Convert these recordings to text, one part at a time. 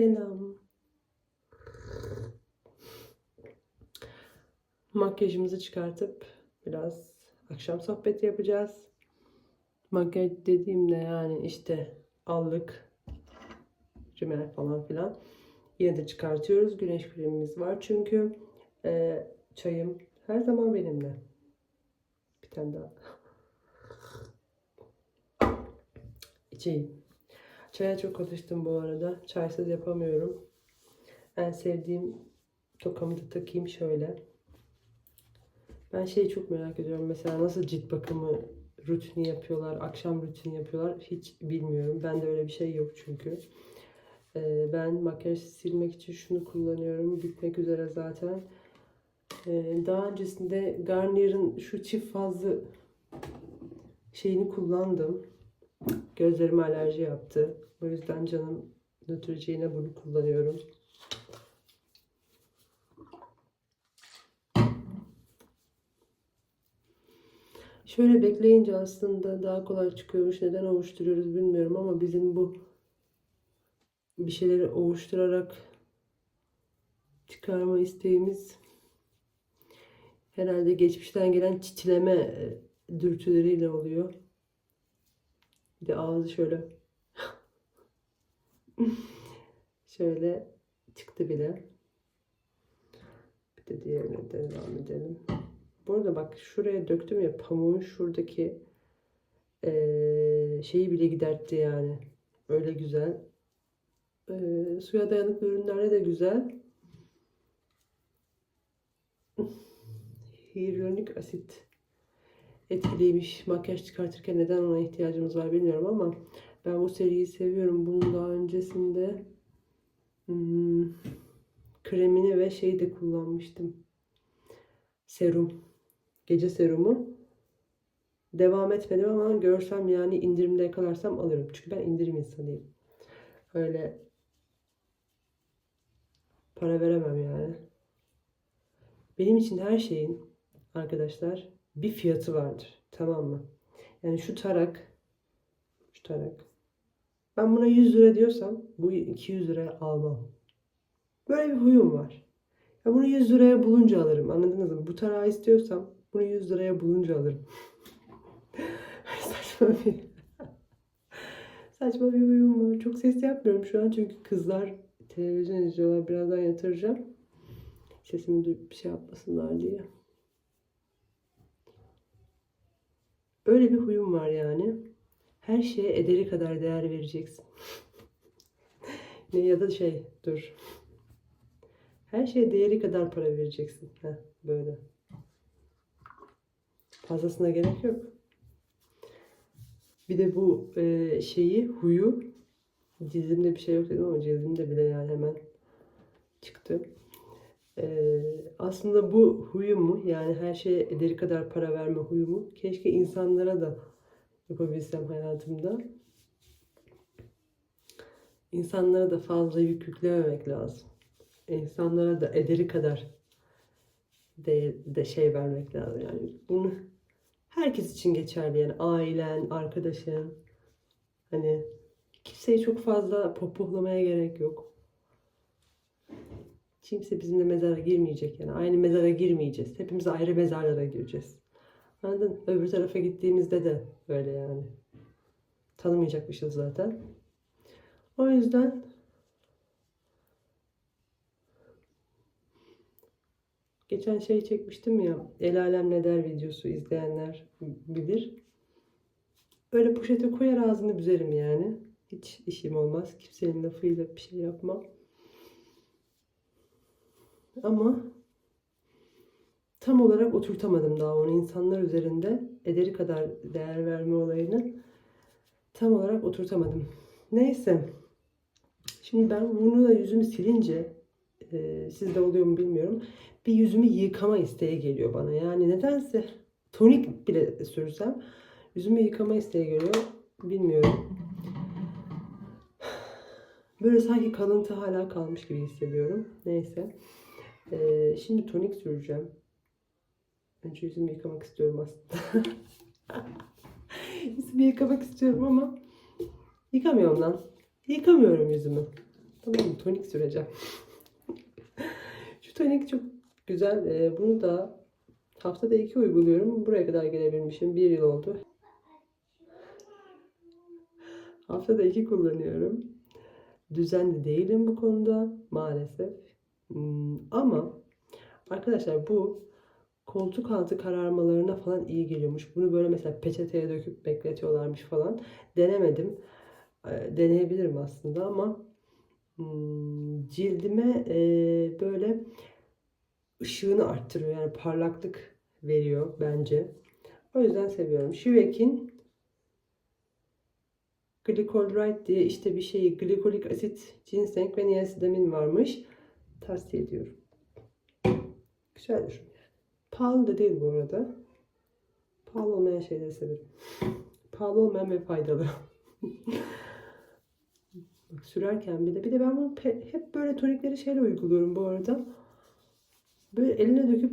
Selam. Makyajımızı çıkartıp biraz akşam sohbeti yapacağız. Makyaj dediğimde yani işte allık, rimel falan filan. Yine de çıkartıyoruz. Güneş kremimiz var çünkü e, çayım her zaman benimle. Bir tane daha. İçeyim. Çaya çok alıştım bu arada. Çaysız yapamıyorum. En sevdiğim tokamı da takayım şöyle. Ben şeyi çok merak ediyorum. Mesela nasıl cilt bakımı rutini yapıyorlar, akşam rutini yapıyorlar hiç bilmiyorum. Bende öyle bir şey yok çünkü. Ee, ben makyaj silmek için şunu kullanıyorum. Bitmek üzere zaten. Ee, daha öncesinde Garnier'ın şu çift fazlı şeyini kullandım. Gözlerime alerji yaptı. O yüzden canım nötriciğine bunu kullanıyorum. Şöyle bekleyince aslında daha kolay çıkıyormuş. Neden ovuşturuyoruz bilmiyorum ama bizim bu bir şeyleri ovuşturarak çıkarma isteğimiz herhalde geçmişten gelen çitileme dürtüleriyle oluyor. Bir de ağzı şöyle şöyle çıktı bile. Bir de diğerine devam edelim. Bu arada bak şuraya döktüm ya pamuğun şuradaki eee, şeyi bile gidertti yani. Öyle güzel. Eee, suya dayanıklı ürünlerde de güzel. Hyaluronik asit etkiliymiş. Makyaj çıkartırken neden ona ihtiyacımız var bilmiyorum ama ben bu seriyi seviyorum. Bunun daha öncesinde hmm, kremini ve şeyi de kullanmıştım. Serum. Gece serumu. Devam etmedim ama görsem yani indirimde yakalarsam alırım. Çünkü ben indirim insanıyım. Öyle para veremem yani. Benim için her şeyin arkadaşlar bir fiyatı vardır. Tamam mı? Yani şu tarak şu tarak ben buna 100 lira diyorsam bu 200 liraya almam. Böyle bir huyum var. Ya bunu 100 liraya bulunca alırım. Anladınız mı? Bu tarağı istiyorsam bunu 100 liraya bulunca alırım. Saçma bir Saçma bir huyum var. Çok ses yapmıyorum şu an çünkü kızlar televizyon izliyorlar. Birazdan yatıracağım. Sesimi duyup bir şey yapmasınlar diye. Öyle bir huyum var yani. Her şeye ederi kadar değer vereceksin. ne ya da şey dur. Her şeye değeri kadar para vereceksin. Heh, böyle. Fazlasına gerek yok. Bir de bu e, şeyi, huyu cildimde bir şey yok dedim ama cildimde bile yani hemen çıktı. Aslında bu huyumu yani her şeye ederi kadar para verme huyumu keşke insanlara da yapabilsem hayatımda. İnsanlara da fazla yük yüklememek lazım. İnsanlara da ederi kadar de, de şey vermek lazım. Yani bunu herkes için geçerli yani ailen, arkadaşın. Hani kimseyi çok fazla pohpohlamaya gerek yok. Kimse bizimle mezara girmeyecek yani. Aynı mezara girmeyeceğiz. Hepimiz ayrı mezarlara gireceğiz. Anladın? Öbür tarafa gittiğimizde de böyle yani. Tanımayacakmışız zaten. O yüzden geçen şey çekmiştim ya. El alem ne der videosu izleyenler bilir. Öyle poşete koyar ağzını büzerim yani. Hiç işim olmaz. Kimsenin lafıyla bir şey yapmam. Ama tam olarak oturtamadım daha onu insanlar üzerinde ederi kadar değer verme olayını tam olarak oturtamadım. Neyse. Şimdi ben bunu da yüzümü silince e, sizde oluyor mu bilmiyorum. Bir yüzümü yıkama isteği geliyor bana. Yani nedense tonik bile sürsem yüzümü yıkama isteği geliyor. Bilmiyorum. Böyle sanki kalıntı hala kalmış gibi hissediyorum. Neyse. Ee, şimdi tonik süreceğim. Önce yüzümü yıkamak istiyorum aslında. yüzümü yıkamak istiyorum ama yıkamıyorum lan. Yıkamıyorum yüzümü. Tamam mı? Tonik süreceğim. Şu tonik çok güzel. Ee, bunu da haftada iki uyguluyorum. Buraya kadar gelebilmişim. Bir yıl oldu. Haftada iki kullanıyorum. Düzenli değilim bu konuda maalesef. Hmm, ama arkadaşlar bu koltuk altı kararmalarına falan iyi geliyormuş. Bunu böyle mesela peçeteye döküp bekletiyorlarmış falan. Denemedim. Ee, Deneyebilirim aslında ama hmm, cildime e, böyle ışığını arttırıyor. Yani parlaklık veriyor bence. O yüzden seviyorum. Şivek'in Glycolrite diye işte bir şeyi glikolik asit, ginseng ve niasinamid varmış. Tavsiye ediyorum. Güzeldir. Pahalı da değil bu arada. Pahalı olmayan şeyleri severim. Pahalı olmayan ve faydalı. Bak sürerken bir de bir de ben bunu hep böyle tonikleri şeyle uyguluyorum bu arada. Böyle eline döküp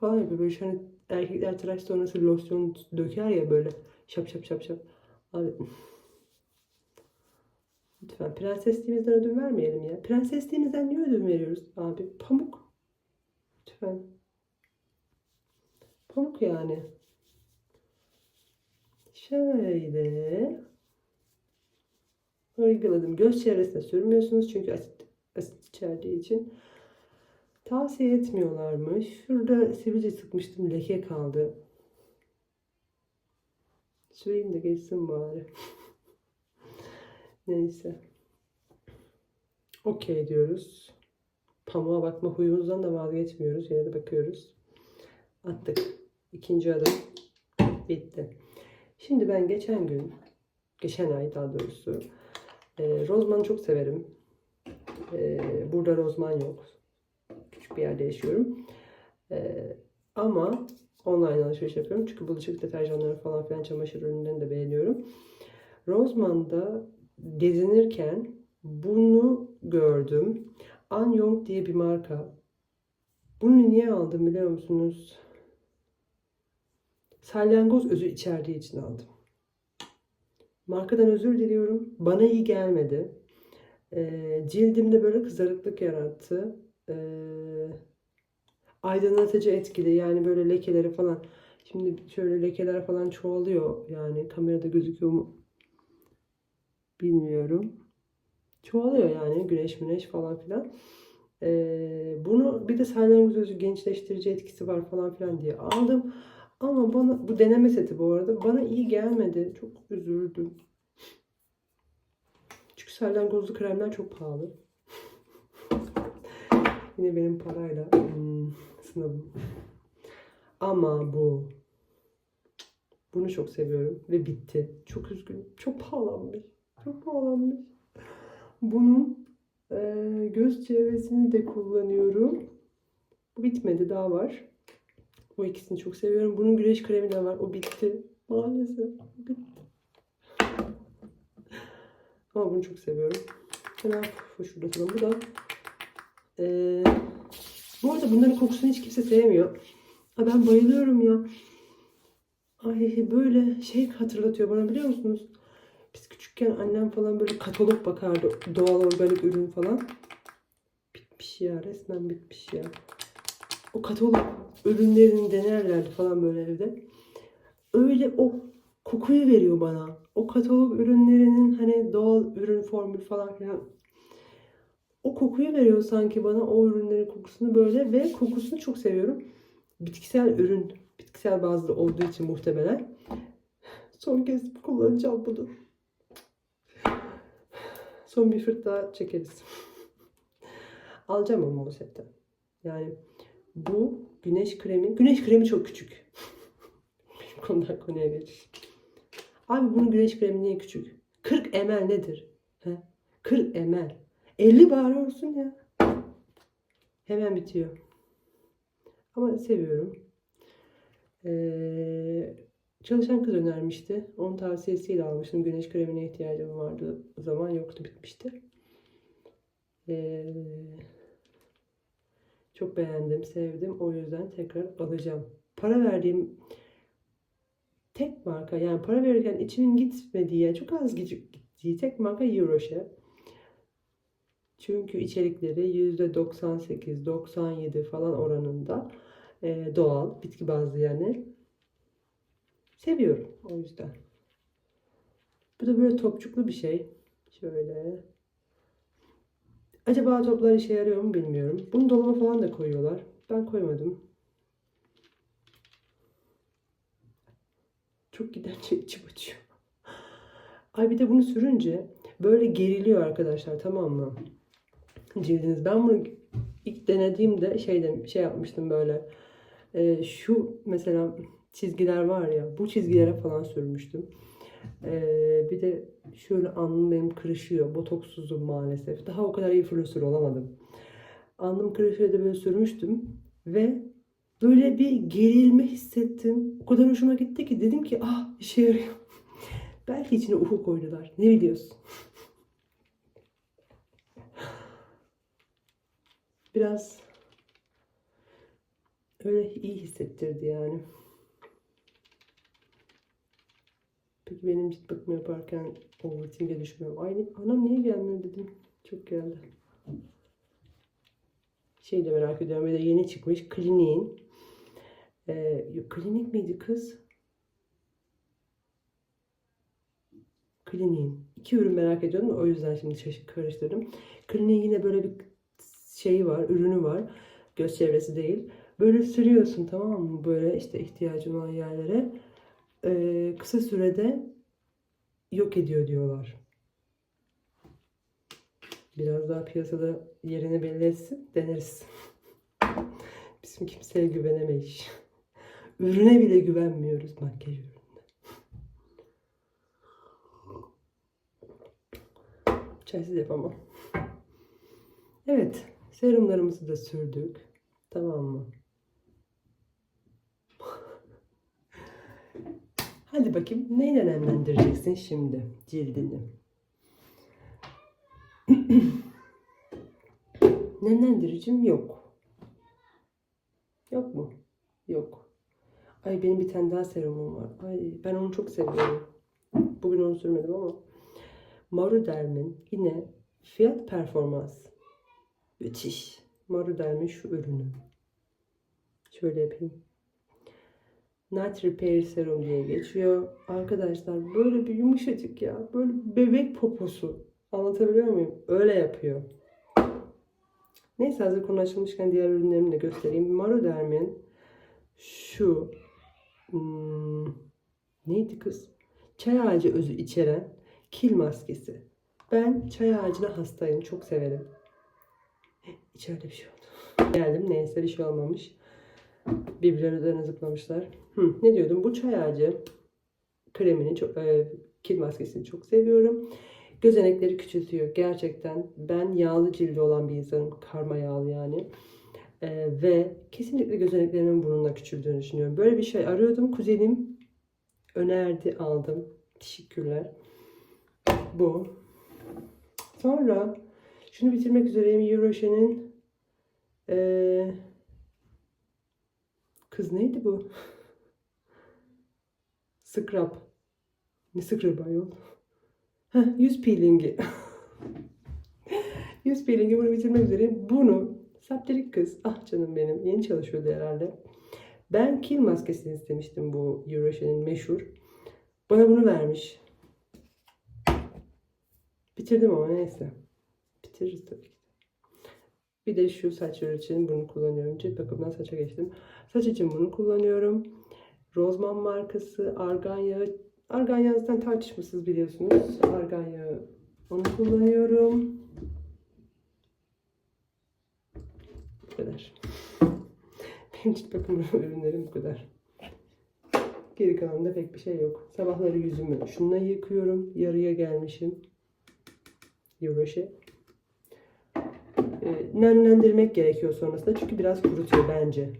falan yapıyor. Böyle şu hani erkekler tıraş sonrası losyon döker ya böyle şap şap şap şap. Abi Lütfen prensesliğimizden ödün vermeyelim ya. Prensesliğimizden niye ödün veriyoruz abi? Pamuk. Lütfen. Pamuk yani. Şöyle. Uyguladım. Göz çevresine sürmüyorsunuz çünkü asit, asit içerdiği için. Tavsiye etmiyorlarmış. Şurada sivilce sıkmıştım. Leke kaldı. Süreyim de geçsin bari. Neyse. Okey diyoruz. Pamuğa bakma huyumuzdan da vazgeçmiyoruz. Yine de bakıyoruz. Attık. İkinci adım. Bitti. Şimdi ben geçen gün, geçen ay daha doğrusu, e, rozmanı çok severim. E, burada rozman yok. Küçük bir yerde yaşıyorum. E, ama online alışveriş yapıyorum. Çünkü bulaşık deterjanları falan filan çamaşır ürünlerini de beğeniyorum. Rozman'da gezinirken bunu gördüm. Anyong diye bir marka. Bunu niye aldım biliyor musunuz? Salyangoz özü içerdiği için aldım. Markadan özür diliyorum. Bana iyi gelmedi. Ee, cildimde böyle kızarıklık yarattı. Ee, aydınlatıcı etkili. Yani böyle lekeleri falan. Şimdi şöyle lekeler falan çoğalıyor. Yani kamerada gözüküyor mu? Bilmiyorum. Çoğalıyor yani güneş müneş falan filan. Ee, bunu bir de salyangoz özü gençleştirici etkisi var falan filan diye aldım. Ama bana bu deneme seti bu arada bana iyi gelmedi. Çok üzüldüm. Çünkü salyangozlu kremler çok pahalı. Yine benim parayla hmm, sınavım. Ama bu bunu çok seviyorum ve bitti. Çok üzgünüm. Çok pahalanmış. Çok pahalanmış. Bunun e, göz çevresini de kullanıyorum. Bu bitmedi daha var. Bu ikisini çok seviyorum. Bunun güneş kremi de var. O bitti. Maalesef. Bitti. Ama bunu çok seviyorum. Hemen şurada tutalım. Bu da e, bu arada bunların kokusunu hiç kimse sevmiyor. Ha ben bayılıyorum ya. Ay böyle şey hatırlatıyor bana biliyor musunuz? Biz küçükken annem falan böyle katalog bakardı. Doğal organik ürün falan. Bitmiş ya resmen bitmiş ya. O katalog ürünlerini denerlerdi falan böyle evde. Öyle o kokuyu veriyor bana. O katalog ürünlerinin hani doğal ürün formül falan filan. O kokuyu veriyor sanki bana o ürünlerin kokusunu böyle ve kokusunu çok seviyorum. Bitkisel ürün, bitkisel bazlı olduğu için muhtemelen. Son kez kullanacağım bunu. Son bir fırt daha çekeriz. Alacağım ama bu setten. Yani bu güneş kremi. Güneş kremi çok küçük. Konudan konuya geçiş. Abi bunun güneş kremi niye küçük? 40 ml nedir? He? 40 ml. 50 bari olsun ya. Hemen bitiyor. Ama seviyorum. Ee, çalışan kız önermişti. Onun tavsiyesiyle almıştım. Güneş kremine ihtiyacım vardı. O zaman yoktu bitmişti. Ee, çok beğendim, sevdim. O yüzden tekrar alacağım. Para verdiğim tek marka yani para verirken içimin gitmediği, yani çok az gittiği tek marka Eurochef. Çünkü içerikleri %98-97 falan oranında e, doğal, bitki bazlı yani. Seviyorum o yüzden. Bu da böyle topçuklu bir şey. Şöyle. Acaba toplar işe yarıyor mu bilmiyorum. Bunu dolaba falan da koyuyorlar. Ben koymadım. Çok giderçe içim açıyor. Ay bir de bunu sürünce böyle geriliyor arkadaşlar tamam mı? Cildiniz. Ben bunu ilk denediğimde şeyde şey yapmıştım böyle. Ee, şu mesela çizgiler var ya bu çizgilere falan sürmüştüm. Ee, bir de şöyle alnım benim kırışıyor. Botoksuzum maalesef. Daha o kadar iyi influencer olamadım. Alnım kırışıyor da böyle sürmüştüm. Ve böyle bir gerilme hissettim. O kadar hoşuma gitti ki dedim ki ah işe yarıyor. Belki içine uhu koydular. Ne biliyorsun? Biraz öyle iyi hissettirdi yani. Peki benim cilt bakımı yaparken overthink'e düşmüyorum. Ay anam niye gelmiyor dedim. Çok geldi. Şey de merak ediyorum. De yeni çıkmış kliniğin. Yok, klinik miydi kız? Kliniğin. İki ürün merak ediyorum o yüzden şimdi karıştırdım. Kliniğin yine böyle bir şeyi var, ürünü var. Göz çevresi değil. Böyle sürüyorsun tamam mı? Böyle işte ihtiyacın olan yerlere. Ee, kısa sürede yok ediyor diyorlar. Biraz daha piyasada yerini belli etsin, deneriz. Bizim kimseye güvenemeyiz. Ürüne bile güvenmiyoruz makyaj ürününe. Çaysız yapamam. Evet, serumlarımızı da sürdük. Tamam mı? Hadi bakayım neyle nemlendireceksin şimdi cildini? Nemlendiricim yok. Yok mu? Yok. Ay benim bir tane daha serumum var. Ay ben onu çok seviyorum. Bugün onu sürmedim ama. Maruderm'in yine fiyat performans. Müthiş. Maruderm'in şu ürünü. Şöyle yapayım. Night Repair Serum diye geçiyor. Arkadaşlar böyle bir yumuşacık ya. Böyle bebek poposu. Anlatabiliyor muyum? Öyle yapıyor. Neyse hazır konu açılmışken diğer ürünlerimi de göstereyim. Maroderm'in şu hmm, neydi kız? Çay ağacı özü içeren kil maskesi. Ben çay ağacına hastayım. Çok severim. İçeride bir şey oldu. Geldim. Neyse bir şey olmamış. Birbirlerine üzerine zıplamışlar. Hı, ne diyordum? Bu çay ağacı kremini, çok, e, kil maskesini çok seviyorum. Gözenekleri küçültüyor. Gerçekten ben yağlı cildi olan bir insanım. Karma yağlı yani. E, ve kesinlikle gözeneklerimin burnuna küçüldüğünü düşünüyorum. Böyle bir şey arıyordum. Kuzenim önerdi, aldım. Teşekkürler. Bu. Sonra şunu bitirmek üzereyim. Euroşe'nin eee Kız neydi bu? Scrub. Ne scrub ayol? Heh, yüz peelingi. yüz peelingi bunu bitirmek üzere. Bunu sapterik kız. Ah canım benim. Yeni çalışıyordu herhalde. Ben kil maskesini istemiştim bu Euroşen'in meşhur. Bana bunu vermiş. Bitirdim ama neyse. Bitiririz tabii ki. Bir de şu saçlar için bunu kullanıyorum. Cilt bakımından saça geçtim. Saç için bunu kullanıyorum. Rozman markası argan yağı. Argan yağı zaten tartışmasız biliyorsunuz. Argan yağı. Onu kullanıyorum. Bu kadar. Benim cilt bakım ürünlerim bu kadar. Geri kalanında pek bir şey yok. Sabahları yüzümü şununla yıkıyorum. Yarıya gelmişim. Euroşe. E, nemlendirmek gerekiyor sonrasında. Çünkü biraz kurutuyor bence.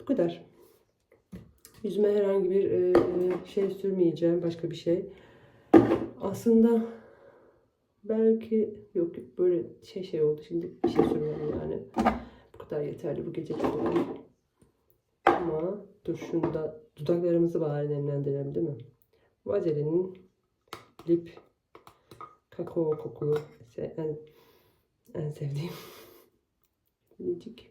Bu kadar. Yüzüme herhangi bir e, şey sürmeyeceğim. Başka bir şey. Aslında belki yok böyle şey şey oldu. Şimdi bir şey sürmem yani. Bu kadar yeterli bu gece. Ama dur şunu da dudaklarımızı bari nemlendirelim değil mi? Vazelinin lip Kakao kokulu se- en, en sevdiğim. Minicik.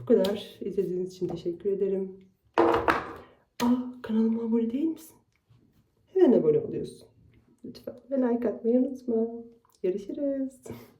Bu kadar. İzlediğiniz için teşekkür ederim. Aa, kanalıma abone değil misin? Hemen abone oluyorsun. Lütfen. Ve like atmayı unutma. Görüşürüz.